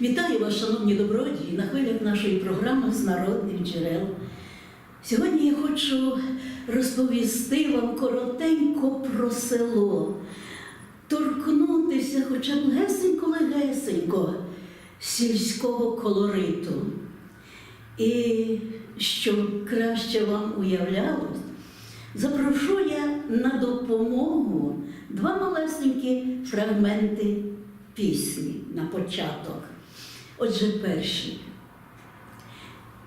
Вітаю вас, шановні добродії, на хвилях нашої програми з народних джерел. Сьогодні я хочу розповісти вам коротенько про село, торкнутися хоча б легесенько-легесенько сільського колориту. І щоб краще вам уявлялось, запрошу я на допомогу два малесенькі фрагменти пісні на початок. Отже, перший.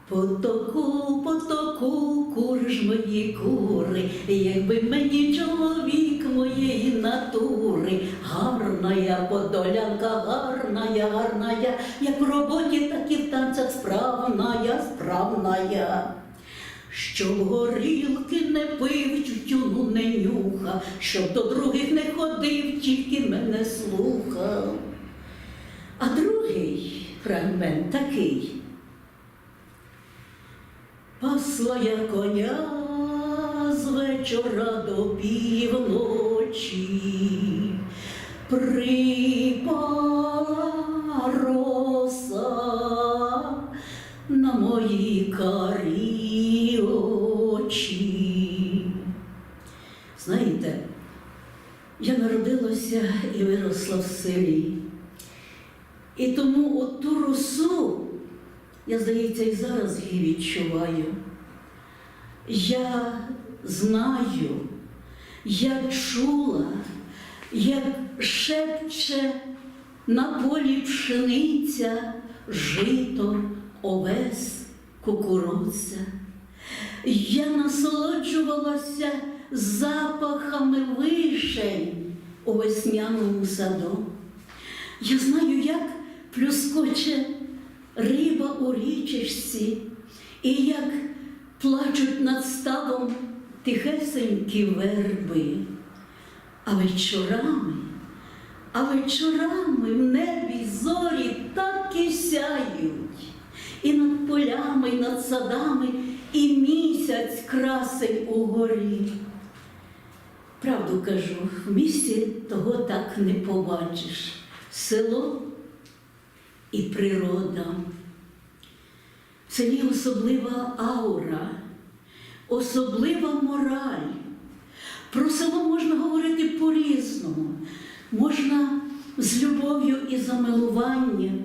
Потоку, потоку, кур ж мої кури, якби мені чоловік моєї натури, гарна я подолянка, гарна гарна як в роботі, так і в танцях справна справна я. Щоб горілки не пив, тютюну не нюхав, щоб до других не ходив, тільки мене слухав. А другий фрагмент такий. Пасла я коня з вечора до півночі, припала роса на мої карі очі. Знаєте, я народилася і виросла в селі. І тому оту росу, я, здається, і зараз її відчуваю. Я знаю, я чула, як шепче на полі пшениця, жито, овес, кукурудза. Я насолоджувалася запахами вишень у весняному саду. Я знаю, як плюскоче риба у річечці, і як плачуть над ставом тихесенькі верби. А вечорами, а вечорами в небі зорі так і сяють, і над полями, і над садами, і місяць красень угорі. Правду кажу, в місті того так не побачиш. Село і природа. В селі особлива аура, особлива мораль. Про село можна говорити по-різному. Можна з любов'ю і замилуванням,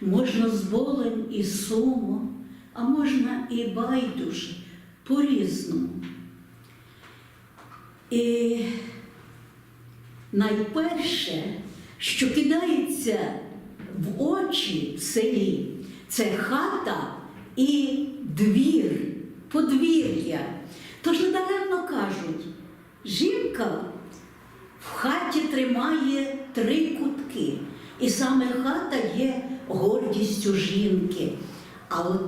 можна з болем і сумом, а можна і байдуже, по-різному. І найперше, що кидається в очі в селі, це хата і двір, подвір'я. Тож недаремно кажуть, жінка в хаті тримає три кутки, і саме хата є гордістю жінки. А от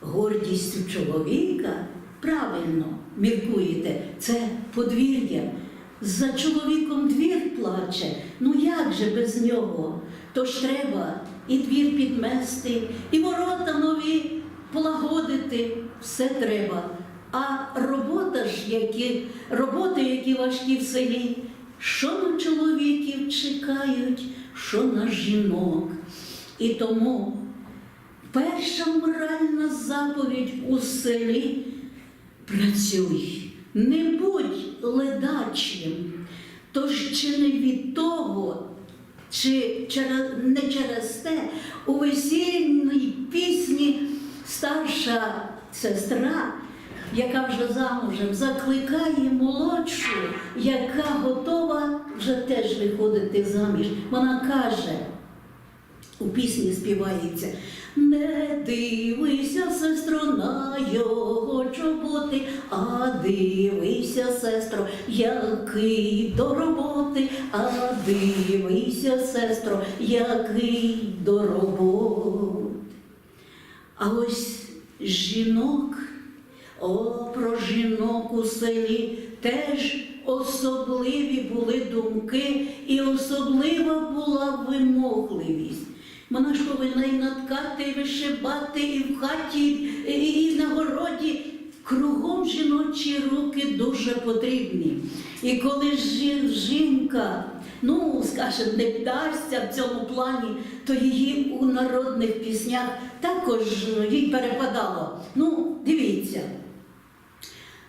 гордістю чоловіка, правильно міркуєте, це подвір'я. За чоловіком двір плаче, ну як же без нього? Тож треба і двір підмести, і ворота нові полагодити, все треба. А робота ж, які, роботи, які важкі в селі, що на чоловіків чекають, що на жінок. І тому перша моральна заповідь у селі працюй. Не будь ледачим, тож чи не від того, чи через, не через те у весільній пісні старша сестра, яка вже замужем, закликає молодшу, яка готова вже теж виходити заміж. Вона каже, у пісні співається. Не дивися, сестро, на його чоботи, а дивися, сестро, який до роботи, а дивися, сестро, який до роботи. А ось жінок, о, про жінок у селі теж особливі були думки і особлива була вимогливість. Вона ж повинна і наткати, і вишибати, і в хаті, і, і на городі кругом жіночі руки дуже потрібні. І коли жі- жінка, ну, скажімо, не вдасться в цьому плані, то її у народних піснях також їй перепадало. Ну, дивіться.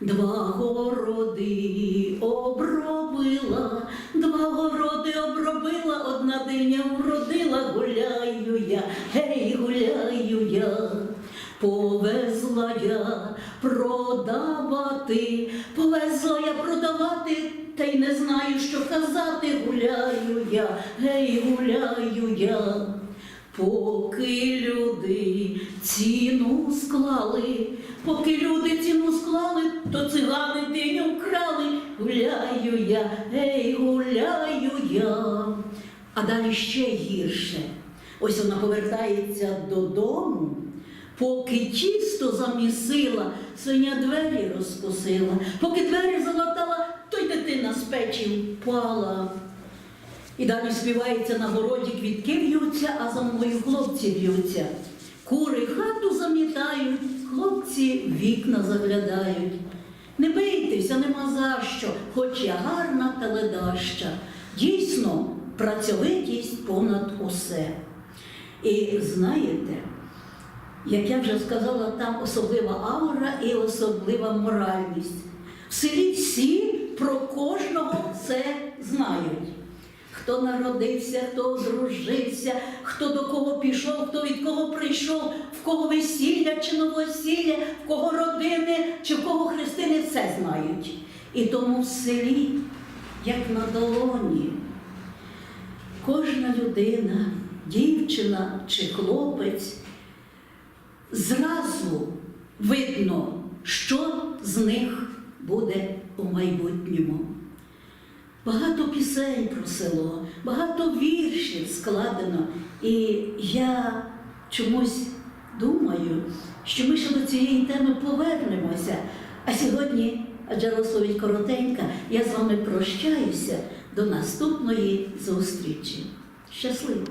Два городи обробила, два городи обробила, одна диня вродила, гуляю я, гей, гуляю я. Повезла я продавати, повезла я продавати, та й не знаю, що казати, гуляю я, гей, гуляю я. Поки люди ціну склали, поки люди ціну склали, то цигани диню вкрали. Гуляю я, гей, гуляю я. А далі ще гірше. Ось вона повертається додому, поки тісто замісила, свиня двері розкосила, поки двері залатала, то й дитина з печі впала. І далі співається на городі квітки в'ються, а за мною хлопці в'ються. Кури хату замітають, хлопці вікна заглядають. Не бийтеся, нема за що, хоч я гарна та ледаща. Дійсно, працьовитість понад усе. І знаєте, як я вже сказала, там особлива аура і особлива моральність. В селі всі про кожного це знають. Хто народився, хто одружився, хто до кого пішов, хто від кого прийшов, в кого весілля чи новосілля, в кого родини чи в кого хрестини, все знають. І тому в селі, як на долоні, кожна людина, дівчина чи хлопець, зразу видно, що з них буде у майбутньому. Багато пісень про село, багато віршів складено. І я чомусь думаю, що ми ще до цієї теми повернемося. А сьогодні, адже розповідь коротенька, я з вами прощаюся до наступної зустрічі. Щасливо!